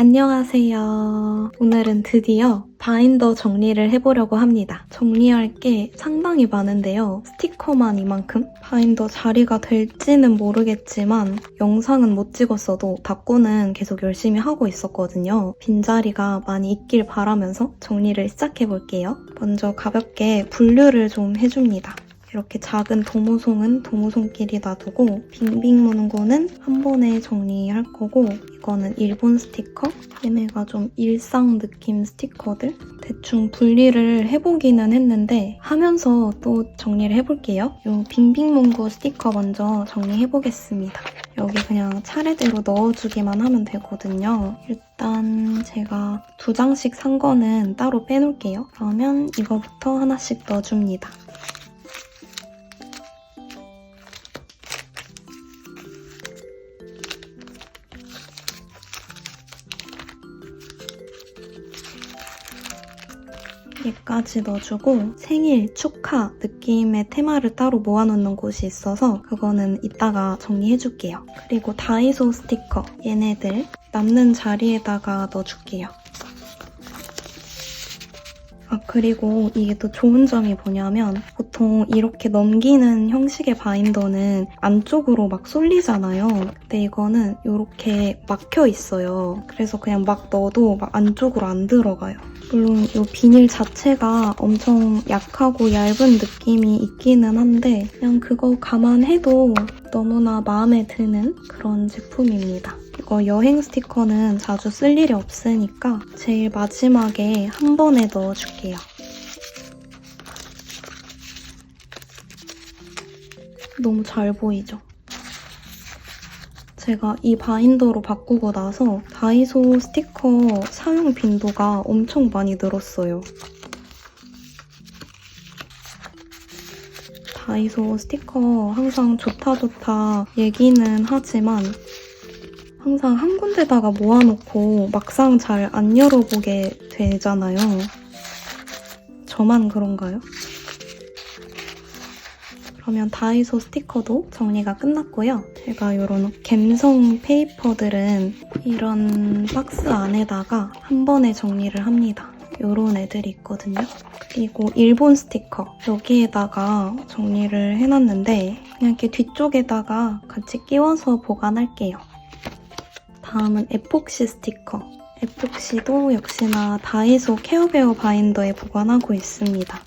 안녕하세요. 오늘은 드디어 바인더 정리를 해보려고 합니다. 정리할 게 상당히 많은데요. 스티커만 이만큼? 바인더 자리가 될지는 모르겠지만 영상은 못 찍었어도 답고는 계속 열심히 하고 있었거든요. 빈자리가 많이 있길 바라면서 정리를 시작해볼게요. 먼저 가볍게 분류를 좀 해줍니다. 이렇게 작은 도무송은 도무송끼리 놔두고 빙빙 거는 한 번에 정리할 거고 이거는 일본 스티커? 얘네가 좀 일상 느낌 스티커들? 대충 분리를 해보기는 했는데 하면서 또 정리를 해볼게요. 이 빙빙 문구 스티커 먼저 정리해보겠습니다. 여기 그냥 차례대로 넣어주기만 하면 되거든요. 일단 제가 두 장씩 산 거는 따로 빼놓을게요. 그러면 이거부터 하나씩 넣어줍니다 까지 넣어주고 생일 축하 느낌의 테마를 따로 모아놓는 곳이 있어서 그거는 이따가 정리해줄게요. 그리고 다이소 스티커 얘네들 남는 자리에다가 넣어줄게요. 아 그리고 이게 또 좋은 점이 뭐냐면 보통 이렇게 넘기는 형식의 바인더는 안쪽으로 막 쏠리잖아요. 근데 이거는 이렇게 막혀 있어요. 그래서 그냥 막 넣어도 막 안쪽으로 안 들어가요. 물론 이 비닐 자체가 엄청 약하고 얇은 느낌이 있기는 한데 그냥 그거 감안해도 너무나 마음에 드는 그런 제품입니다. 이거 여행 스티커는 자주 쓸 일이 없으니까 제일 마지막에 한 번에 넣어줄게요. 너무 잘 보이죠? 제가 이 바인더로 바꾸고 나서 다이소 스티커 사용 빈도가 엄청 많이 늘었어요. 다이소 스티커 항상 좋다 좋다 얘기는 하지만 항상 한 군데다가 모아놓고 막상 잘 안 열어보게 되잖아요. 저만 그런가요? 그러면 다이소 스티커도 정리가 끝났고요. 제가 이런 갬성 페이퍼들은 이런 박스 안에다가 한 번에 정리를 합니다. 이런 애들이 있거든요. 그리고 일본 스티커 여기에다가 정리를 해놨는데 그냥 이렇게 뒤쪽에다가 같이 끼워서 보관할게요. 다음은 에폭시 스티커. 에폭시도 역시나 다이소 케어베어 바인더에 보관하고 있습니다.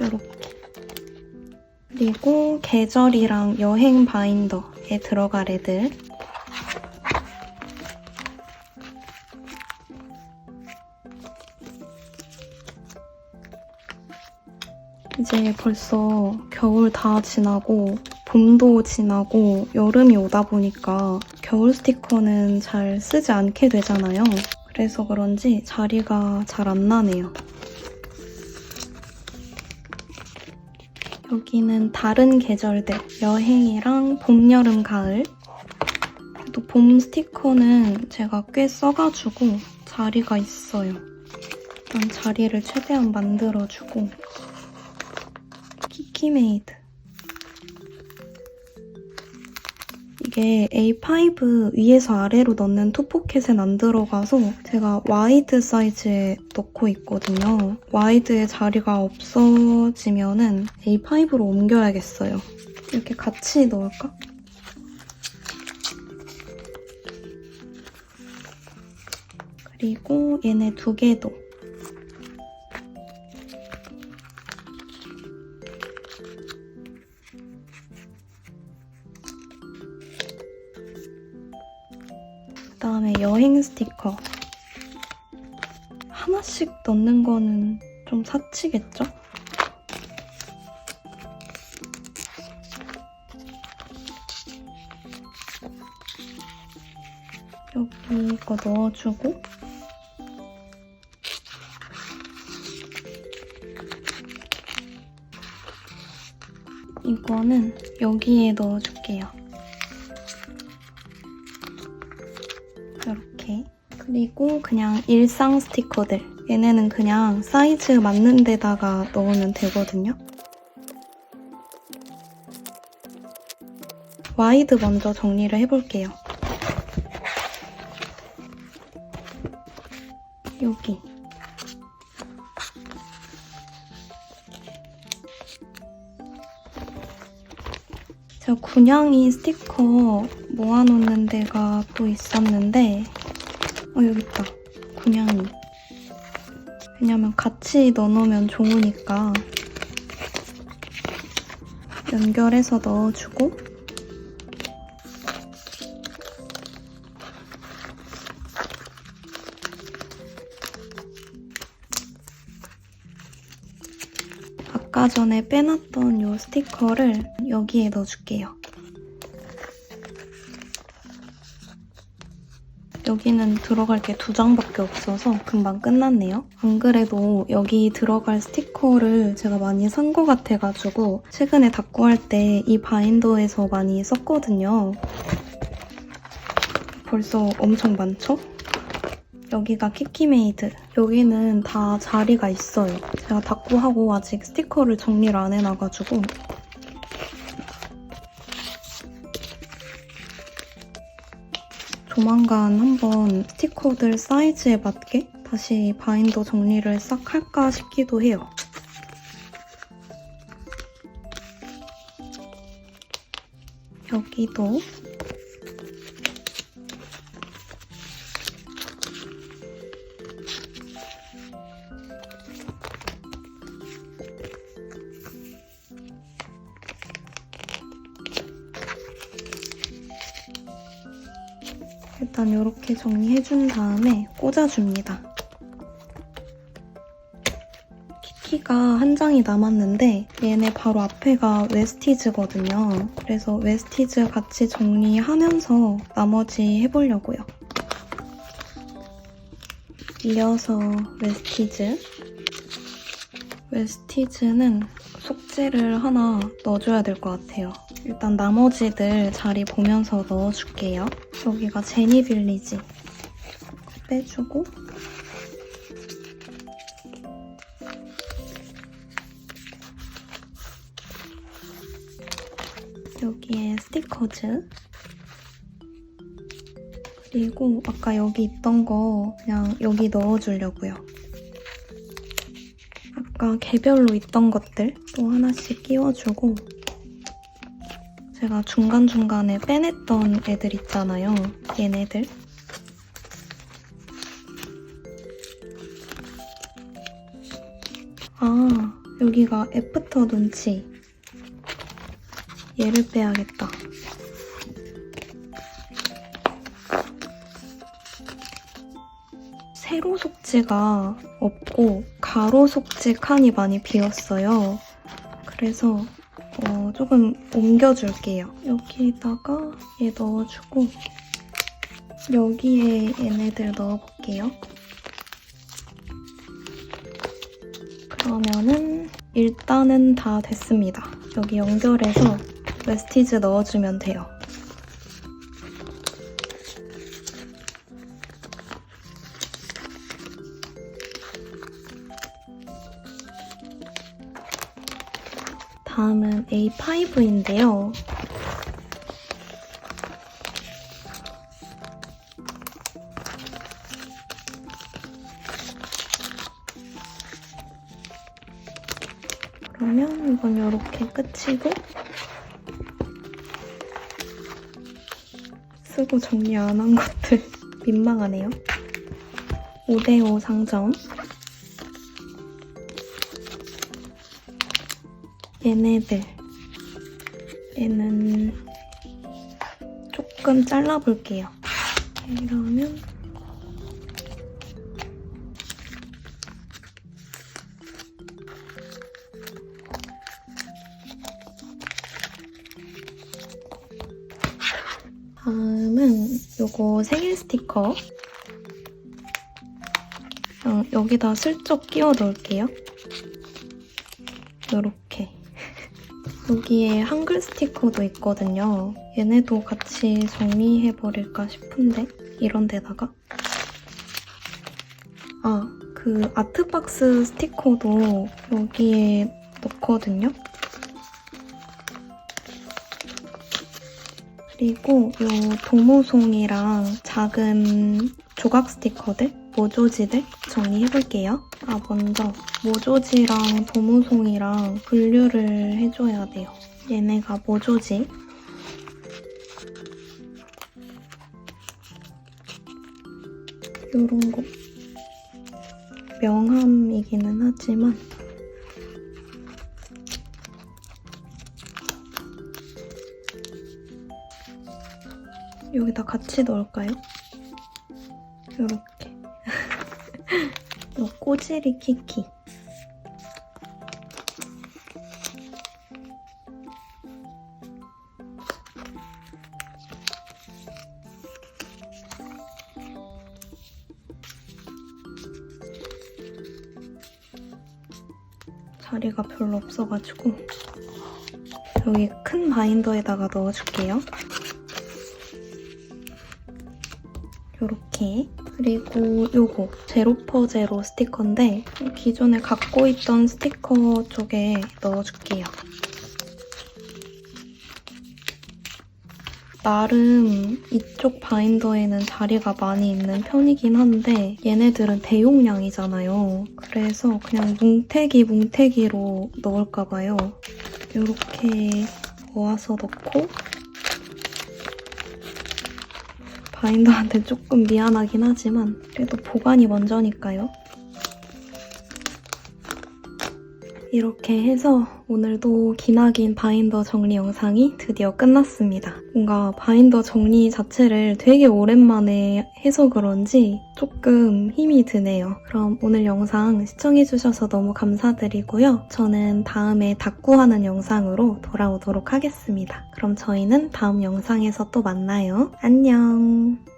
이렇게. 그리고 계절이랑 여행 바인더에 들어갈 애들. 이제 벌써 겨울 다 지나고 봄도 지나고 여름이 오다 보니까 겨울 스티커는 잘 쓰지 않게 되잖아요. 그래서 그런지 자리가 잘 안 나네요. 여기는 다른 계절들 여행이랑 봄, 여름, 가을 또 봄 스티커는 제가 꽤 써가지고 자리가 있어요. 일단 자리를 최대한 만들어주고 키키메이드 이게 A5 위에서 아래로 넣는 투포켓엔 안 들어가서 제가 와이드 사이즈에 넣고 있거든요. 와이드의 자리가 없어지면은 A5로 옮겨야겠어요. 이렇게 같이 넣을까? 그리고 얘네 두 개도 여행 스티커 하나씩 넣는 거는 좀 사치겠죠? 여기 이거 넣어주고 이거는 여기에 넣어줄게요. 그리고 그냥 일상 스티커들 얘네는 그냥 사이즈 맞는 데다가 넣으면 되거든요. 와이드 먼저 정리를 해볼게요. 여기. 제가 군양이 스티커 모아놓는 데가 또 있었는데 어 여기 있다. 군양이. 왜냐면 같이 넣어놓으면 좋으니까 연결해서 넣어주고 아까 전에 빼놨던 이 스티커를 여기에 넣어줄게요. 여기는 들어갈 게 두 장밖에 없어서 금방 끝났네요. 안 그래도 여기 들어갈 스티커를 제가 많이 산 것 같아가지고 최근에 닦고 할때 이 바인더에서 많이 썼거든요. 벌써 엄청 많죠? 여기가 키키메이드. 여기는 다 자리가 있어요. 제가 닦고 하고 아직 스티커를 정리를 안 해놔가지고 조만간 한번 스티커들 사이즈에 맞게 다시 바인더 정리를 싹 할까 싶기도 해요. 여기도 일단 이렇게 정리해준 다음에 꽂아줍니다. 키키가 한 장이 남았는데 얘네 바로 앞에가 웨스티즈거든요. 그래서 웨스티즈 같이 정리하면서 나머지 해보려고요. 이어서 웨스티즈. 웨스티즈는 속재를 하나 넣어줘야 될 것 같아요. 일단 나머지들 자리 보면서 넣어줄게요. 여기가 제니빌리지. 빼주고. 여기에 스티커즈. 그리고 아까 여기 있던 거 그냥 여기 넣어주려고요. 아까 개별로 있던 것들 또 하나씩 끼워주고 제가 중간중간에 빼냈던 애들 있잖아요. 얘네들. 아, 여기가 애프터 눈치. 얘를 빼야겠다. 세로 속지가 없고 가로 속지 칸이 많이 비었어요. 그래서 어, 조금 옮겨줄게요. 여기다가 얘 넣어주고 여기에 얘네들 넣어볼게요. 그러면은 일단은 다 됐습니다. 여기 연결해서 웨스티즈 넣어주면 돼요. 다음은 A5인데요. 그러면 이건 이렇게 끝이고 쓰고 정리 안 한 것들 민망하네요. 5대5 상점 얘네들 얘는 조금 잘라볼게요. 이러면 다음은 요거 생일 스티커 어, 여기다 슬쩍 끼워 넣을게요. 요렇게 여기에 한글 스티커도 있거든요. 얘네도 같이 정리해버릴까 싶은데 이런 데다가 아, 그 아트박스 스티커도 여기에 넣거든요. 그리고 이 도무송이랑 작은 조각 스티커들, 모조지들 정리해볼게요. 아, 먼저 모조지랑 도무송이랑 분류를 해줘야 돼요. 얘네가 모조지. 요런 거. 명함이기는 하지만 여기다 같이 넣을까요? 요렇게 요 꼬지리 키키 자리가 별로 없어가지고 여기 큰 바인더에다가 넣어줄게요. 요렇게 그리고 요거 제로퍼 제로 스티커인데 기존에 갖고 있던 스티커 쪽에 넣어줄게요. 나름 이쪽 바인더에는 자리가 많이 있는 편이긴 한데 얘네들은 대용량이잖아요. 그래서 그냥 뭉태기 뭉태기로 넣을까 봐요. 이렇게 모아서 넣고 바인더한테 조금 미안하긴 하지만 그래도 보관이 먼저니까요. 이렇게 해서 오늘도 기나긴 바인더 정리 영상이 드디어 끝났습니다. 뭔가 바인더 정리 자체를 되게 오랜만에 해서 그런지 조금 힘이 드네요. 그럼 오늘 영상 시청해주셔서 너무 감사드리고요. 저는 다음에 닦고하는 영상으로 돌아오도록 하겠습니다. 그럼 저희는 다음 영상에서 또 만나요. 안녕!